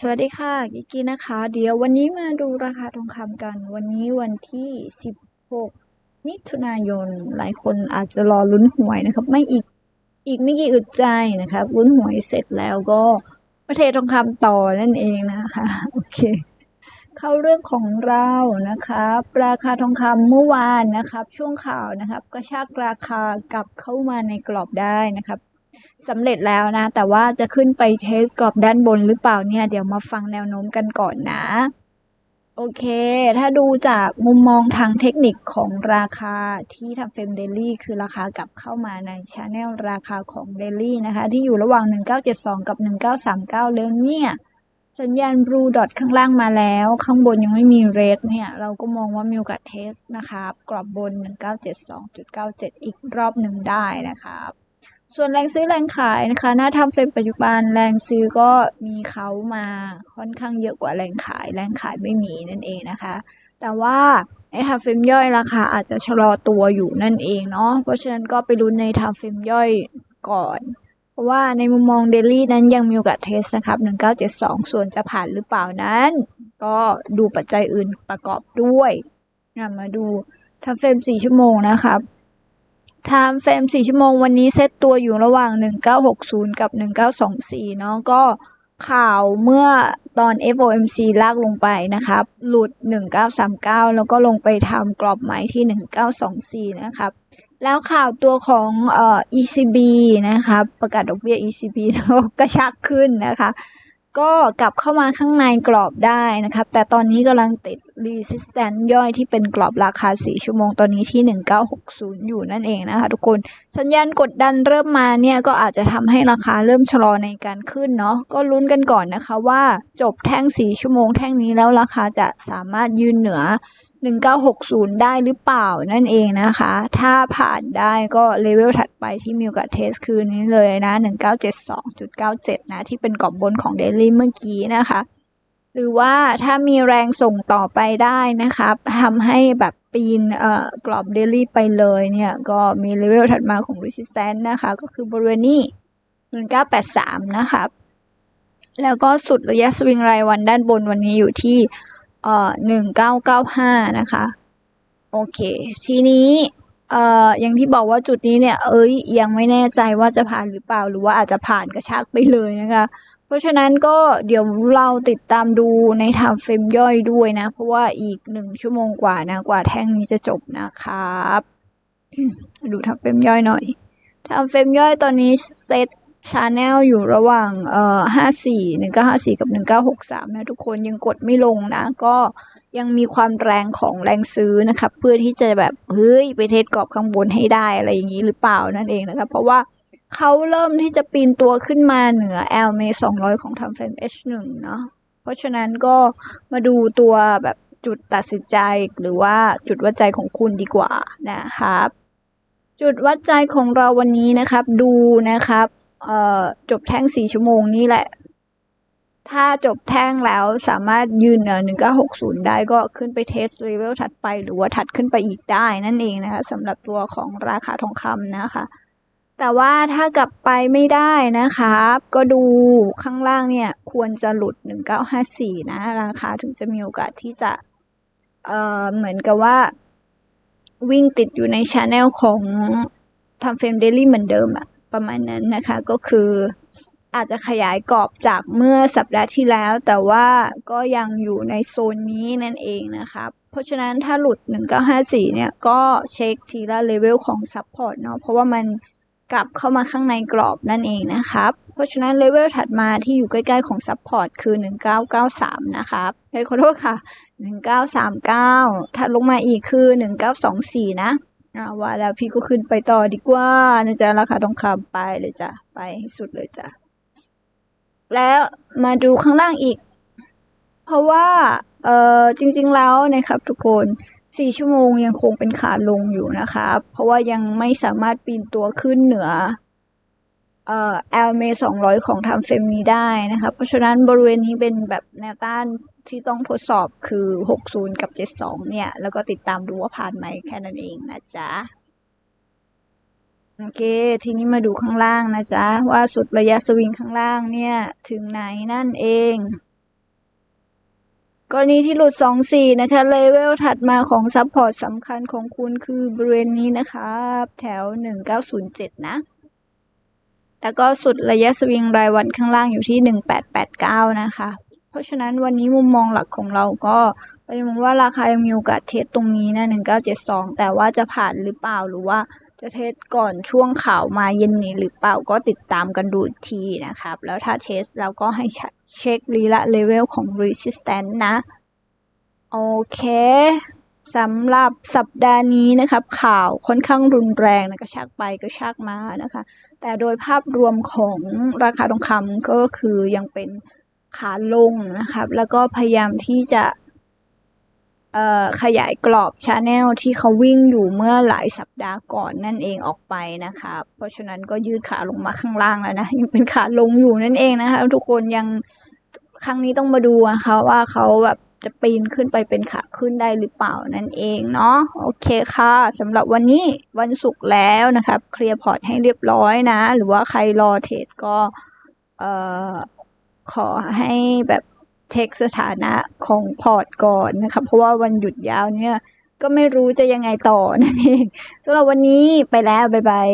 สวัสดีค่ะ กิกกี้นะคะ เดี๋ยววันนี้มาดูราคาทองคำกัน วันนี้วันที่ 16 มิถุนายน หลายคนอาจจะรอลุ้นหวยนะครับ ไม่อีกอีกไม่กี่อึดใจนะครับลุ้นหวยเสร็จแล้วก็ประเทศทองคำต่อนั่นเองนะคะ โอเค เข้าเรื่องของเรานะครับ ราคาทองคำเมื่อวานนะครับ ช่วงข่าวนะครับ ก็ชากราคากลับเข้ามาในกรอบได้นะครับ สำเร็จแล้วนะ แต่ว่าจะขึ้นไปเทสกรอบด้านบนหรือเปล่าเนี่ย เดี๋ยวมาฟังแนวโน้มกันก่อนนะ โอเค ถ้าดูจากมุมมองทางเทคนิคของราคาที่ทำเฟรมเดลี่คือราคากลับเข้ามาในช n แนลราคาของเดลี่นะคะ ที่อยู่ระหว่าง 1972 กับ 1939 แล้วเนี่ยสัญญาณบลูดอทข้างล่างมาแล้ว ข้างบนยังไม่มีเรดเนี่ย เราก็มองว่ามีโอกาสเทสนะครับ กรอบบน 1972.97 อีกรอบหนึ่งได้นะครับ ส่วนแรงซื้อแรงขายนะคะหน้าทำเฟรมปัจจุบันแรงซื้อก็มีเขามาค่อนข้างเยอะกว่าแรงขาย แรงขายไม่มีนั่นเองนะคะ แต่ว่าไอทำเฟรมย่อยราคาอาจจะชะลอตัวอยู่นั่นเองเนาะเพราะฉะนั้นก็ไปลุ้นในทำเฟรมย่อยก่อน เพราะว่าในมุมมองเดลี่นั้นยังมีโอกาสเทสนะครับ1972 ส่วนจะผ่านหรือเปล่านั้น ก็ดูปัจจัยอื่นประกอบด้วยมาดูทำเฟรม4ชั่วโมงนะครับ ไทม์เฟรม4ชั่วโมงวันนี้เซตตัวอยู่ระหว่าง 1960 กับ 1924 เนาะก็ข่าวเมื่อตอน FOMC ลากลงไปนะครับ หลุด 1939 แล้วก็ลงไปทำกรอบหมายที่ 1924 นะครับ แล้วข่าวตัวของเอ่อ ECB นะครับ ประกาศดอกเบี้ย ECB แล้วก็กระชักขึ้นนะคะ ก็กลับเข้ามาข้างในกรอบได้นะครับ แต่ตอนนี้กำลังติด resistance ย่อยที่เป็นกรอบราคา 4 ชั่วโมงตอนนี้ที่ 1960 อยู่นั่นเองนะคะทุกคน สัญญาณกดดันเริ่มมาเนี่ย ก็อาจจะทำให้ราคาเริ่มชะลอในการขึ้นเนาะ ก็ลุ้นกันก่อนนะคะว่าจบแท่ง 4 ชั่วโมงแท่งนี้แล้วราคาจะสามารถยืนเหนือ 1960 ได้หรือเปล่านั่นเองนะคะ ถ้าผ่านได้ก็เลเวลถัดไปที่มีโอกาสเทสคืนนี้เลยนะ 1972.97 นะ ที่เป็นกรอบบนของเดลี่เมื่อกี้นะคะ หรือว่าถ้ามีแรงส่งต่อไปได้นะครับทำให้แบบปีนเอ่อกรอบเดลี่ไปเลยเนี่ย ก็มีเลเวลถัดมาของ resistance นะคะ ก็คือบริเวณนี้ 1983 นะครับแล้วก็สุดระยะสวิงรายวันด้านบนวันนี้อยู่ที่ เอ่อหนึ่งเก้าเก้าห้านะคะ โอเค ทีนี้เอ่ออย่างที่บอกว่าจุดนี้เนี่ย เอ้ย ยังไม่แน่ใจว่าจะผ่านหรือเปล่า หรือว่าอาจจะผ่านกระชากไปเลยนะคะ เพราะฉะนั้นก็เดี๋ยวเราติดตามดูในทำเฟรมย่อยด้วยนะ เพราะว่าอีกหนึ่งชั่วโมงกว่านะ กว่าแท่งนี้จะจบนะครับ ดูทำเฟรมย่อยหน่อยทำเฟรมย่อยตอนนี้เซต ชาแนลอยู่ระหว่างเอ่อห้าสี่หนึ่งเก้าห้าสี่กับหนึ่งเก้าหกสามนะทุกคนยังกดไม่ลงนะ ก็ยังมีความแรงของแรงซื้อนะครับ เพื่อที่จะแบบเฮ้ยไปเทสกรอบข้างบนให้ได้อะไรอย่างนี้หรือเปล่านั่นเองนะครับ เพราะว่าเขาเริ่มที่จะปีนตัวขึ้นมาเหนือ l m 200ของทำเฟรม H1 เนาะเพราะฉะนั้นก็มาดูตัวแบบจุดตัดสินใจหรือว่าจุดวัดใจของคุณดีกว่านะครับ จุดวัดใจของเราวันนี้นะครับ ดูนะครับ เอ่อจบแท่งสี่ชั่วโมงนี้แหละ ถ้าจบแท่งแล้วสามารถยืนเหนือหนึ่งเก้าหกศูนย์ได้ก็ขึ้นไปเทสเลเวลถัดไปหรือว่าถัดขึ้นไปอีกได้นั่นเองนะคะสำหรับตัวของราคาทองคำนะคะ แต่ว่าถ้ากลับไปไม่ได้นะคะก็ดูข้างล่างเนี่ย ควรจะหลุด 1954 นะ ราคาถึงจะมีโอกาสที่จะเอ่อเหมือนกับว่าวิ่งติดอยู่ในช n แนลของทำเฟรมเดลี่เหมือนเดิมอะ ประมาณนั้นนะคะ ก็คืออาจจะขยายกรอบจากเมื่อสัปดาห์ที่แล้ว แต่ว่าก็ยังอยู่ในโซนนี้นั่นเองนะครับเพราะฉะนั้นถ้าหลุด 1954 เนี่ย ก็เช็คทีละเลเวลของซัพพอร์ตเนาะเพราะว่ามันกลับเข้ามาข้างในกรอบนั่นเองนะครับ เพราะฉะนั้นเลเวลถัดมาที่อยู่ใกล้ๆของซัพพอร์ตคือ 1993 นะครับเฮ้ยขอโทษค่ะ 1939 ถัดลงมาอีกคือ 1924 นะ ว่าแล้วพี่ก็ขึ้นไปต่อดีกว่านะจ๊ะราคาทองคำไปเลยจ้ะไปให้สุดเลยจ้ะแล้วมาดูข้างล่างอีก เพราะว่า เออจริง ๆแล้วนะครับ ทุกคนสี่ชั่วโมงยังคงเป็นขาลงอยู่นะครับ เพราะว่ายังไม่สามารถปีนตัวขึ้นเหนือเอ่อ LMA 200ของทำเฟมนี้ได้นะครับ เพราะฉะนั้นบริเวณนี้เป็นแบบแนวต้าน ที่ต้องทดสอบคือ 60 กับ 72 เนี่ย แล้วก็ติดตามดูว่าผ่านไหมแค่นั้นเองนะจ๊ะ โอเค ทีนี้มาดูข้างล่างนะจ๊ะ ว่าสุดระยะสวิงข้างล่างเนี่ย ถึงไหนนั่นเองกรณีที่หลุด 24 นะคะ เลเวลถัดมาของซัพพอร์ตสำคัญของคุณคือบริเวณนี้นะครับแถว 1907 นะ แล้วก็สุดระยะสวิงรายวันข้างล่างอยู่ที่ 1889 นะคะ ราะฉะนั้นวันนี้มุมมองหลักของเราก็เป็นมองว่าราคายังมีโอกาสเทสตรงนี้นะ 1972 แต่ว่าจะผ่านหรือเปล่าหรือว่าจะเทสก่อนช่วงข่าวมาเย็นนี้หรือเปล่าก็ติดตามกันดูทีนะครับ แล้วถ้าเทสเราก็ให้เช็ครีละเลเวลของ resistance นะ โอเคสำหรับสัปดาห์นี้นะครับ ข่าวค่อนข้างรุนแรงนะกระชากไปกระชากมานะคะ แต่โดยภาพรวมของราคาทองคำก็คือยังเป็น ขาลงนะครับ แล้วก็พยายามที่จะขยายกรอบชาแนลที่เขาวิ่งอยู่เมื่อหลายสัปดาห์ก่อนนั่นเองออกไปนะคะเพราะฉะนั้นก็ยืดขาลงมาข้างล่างแล้วนะยังเป็นขาลงอยู่นั่นเองนะคะทุกคนยังครั้งนี้ต้องมาดูนะคะว่าเขาแบบจะปีนขึ้นไปเป็นขาขึ้นได้หรือเปล่านั่นเองเนาะโอเคค่ะสำหรับวันนี้วันศุกร์แล้วนะครับเคลียร์พอร์ตให้เรียบร้อยนะ หรือว่าใครรอเทรดก็เอ่อ ขอให้แบบเช็คสถานะของพอร์ตก่อนนะคะเพราะว่าวันหยุดยาวเนี่ย ก็ไม่รู้จะยังไงต่อนั่นเองสำหรับวันนี้ไปแล้ว บ๊ายบาย